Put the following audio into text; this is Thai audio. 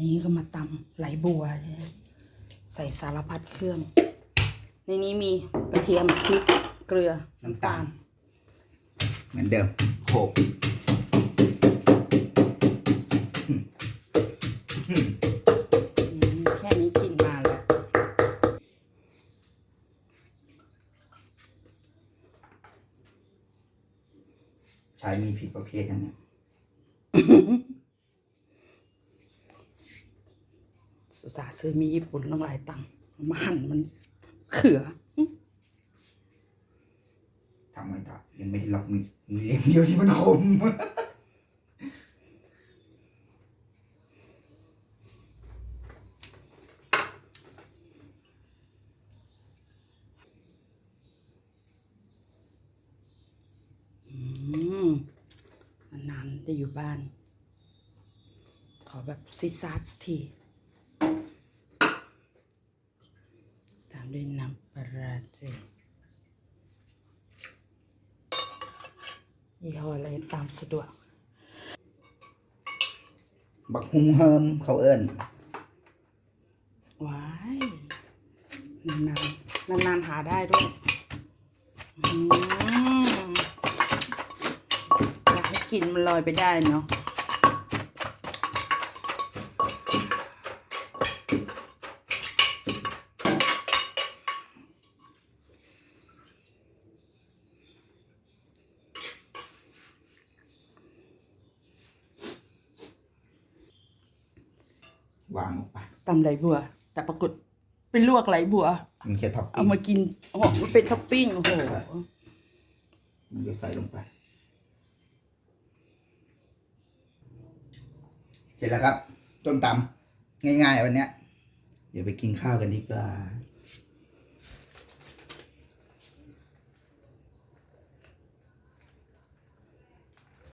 นี้ก็มาตำไหลบัวใช่ไหมใส่สารพัดเครื่อง ในนี้มีกระเทียมพริกเกลือน้ำตาล เหมือนเดิมโขกอืมแค่นี้กินมาแล้วใช้มีผิดประเภทอย่างเนี้ย สุสาห์ซื้อมีญี่ปุ่นต้องหลายตังค์เอามาหั่นมันเขือทำไม่ได้ยังไม่ได้ล็อกมีมีเล่มเดียวที่มันคมอืมนานๆได้อยู่บ้าน ขอแบบซิดซาสที ตาม ด้วยน้ำปลาร้าเจยี่ห้ออะไรตามสะดวก บักฮุงเฮิมเขาเอิ้นว้ายนานๆนานๆหาได้ด้วยอืมอยากให้กลินมันลอยไปได้เนาะ วางออกไปตำไหลบัว แต่ปรากฏเป็นลวกไหลบัว มันแค่ท็อปเอาปิ้งมากินโอ้โหมันเป็นท็อปปิ้งโอ้โหมันจะใส่ลงไป เสร็จแล้วครับต้มตำง่ายๆวันเนี้ย เดี๋ยวไปกินข้าวกันดีกว่า